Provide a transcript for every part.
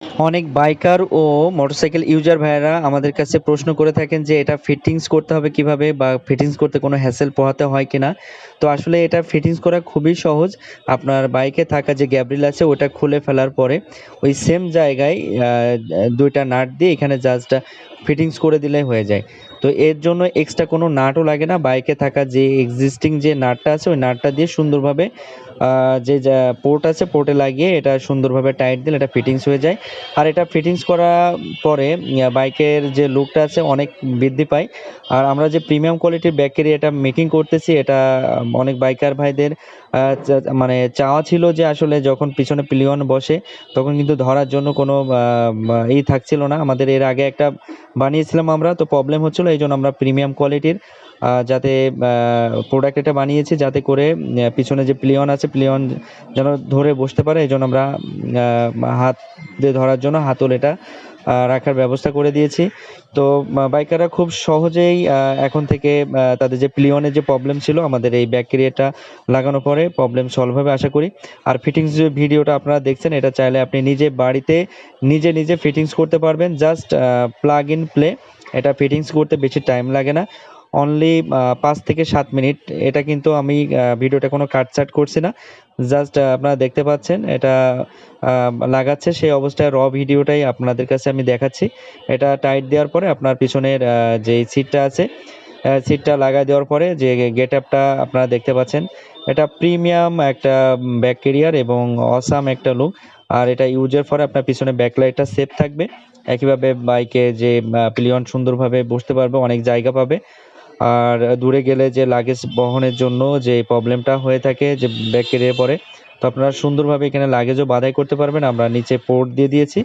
অনেক বাইকার ও motorcycle user ভাইয়েরা আমাদের কাছে প্রশ্ন করে থাকেন যে এটা ফিটিংস করতে হবে কীভাবে বা ফিটিংস করতে কোনো হ্যাসেল পোহাতে হয় কিনা। তো আসলে এটা ফিটিংস করা খুবই সহজ। আপনার বাইকে থাকা যে গ্যাব্রিল আছে, ওটা খুলে ফেলার পরে ওই সেম জায়গায় দুইটা নাট দিয়ে এখানে জাস্ট ফিটিংস করে দিলে হয়ে যায়। তো এর জন্য এক্সট্রা কোনো নাটও লাগে না, বাইকে থাকা যে এক্সিস্টিং যে নাটটা আছে, ওই নাটটা দিয়ে সুন্দরভাবে যে পোর্ট আছে পোর্টে লাগিয়ে এটা সুন্দরভাবে টাইট দিলে এটা ফিটিংস হয়ে যায়। আর এটা ফিটিংস করা পরে বাইকের যে লুকটা আছে অনেক বৃদ্ধি পায়। আর আমরা যে প্রিমিয়াম কোয়ালিটির ব্যাকেরি এটা মেকিং করতেছি, এটা অনেক বাইকার ভাইদের মানে চাওয়া ছিল যে আসলে যখন পিছনে পিলিয়ন বসে, তখন কিন্তু ধরার জন্য কোনো ই থাকছিল না। আমাদের এর আগে একটা বানিয়েছিলাম আমরা, তো প্রবলেম হচ্ছিল এই জন্য আমরা প্রিমিয়াম কোয়ালিটির যাতে প্রোডাক্ট এটা বানিয়েছি যাতে করে পিছনে যে প্লিয়ন আছে, প্লিয়ন যেন ধরে বসতে পারে, এই জন্য আমরা হাত দিয়ে ধরার জন্য হাতল এটা রাখার ব্যবস্থা করে দিয়েছি। তো বাইকাররা খুব সহজেই এখন থেকে তাদের যে প্লিওনের যে প্রবলেম ছিল, আমাদের এই ব্যাকটেরিয়াটা লাগানোর পরে প্রবলেম সলভ হবে আশা করি। আর ফিটিংস যে ভিডিওটা আপনারা দেখছেন, এটা চাইলে আপনি নিজে বাড়িতে নিজে নিজে ফিটিংস করতে পারবেন। জাস্ট প্লাগ ইন প্লে এটা ফিটিংস করতে বেশি টাইম লাগে না। অনলি পাঁচ থেকে সাত মিনিট। এটা কিন্তু আমি ভিডিওটা কোনো কাটছাট করছি না। জাস্ট আপনারা দেখতে পাচ্ছেন, এটা লাগাচ্ছে। সেই অবস্থায় র ভিডিওটাই আপনাদের কাছে আমি দেখাচ্ছি। এটা টাইট দেওয়ার পরে আপনার পিছনের যে সিটটা আছে সিটটা লাগাই দেওয়ার পরে যে গেট আপটা আপনারা দেখতে পাচ্ছেন, এটা প্রিমিয়াম একটা ব্যাক কেরিয়ার এবং অসাম একটা লুক আর এটা ইউজের পরে আপনার পিছনে ব্যাকলাইটটা সেফ থাকবে। একইভাবে বাইকে যে পিলিয়ন সুন্দরভাবে বসতে পারবে, অনেক জায়গা পাবে। আর দূরে গেলে যে লাগেজ বহনের জন্য যে প্রবলেমটা হয়ে থাকে যে ব্যাগ কেরিয়ে পরে, তো আপনারা সুন্দরভাবে এখানে লাগেজও বাধাই করতে পারবেন। আমরা নিচে পোর্ট দিয়ে দিয়েছি।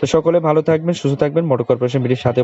তো সকলে ভালো থাকবেন, সুস্থ থাকবেন। মোটর কর্পোরেশন বিটির সাথে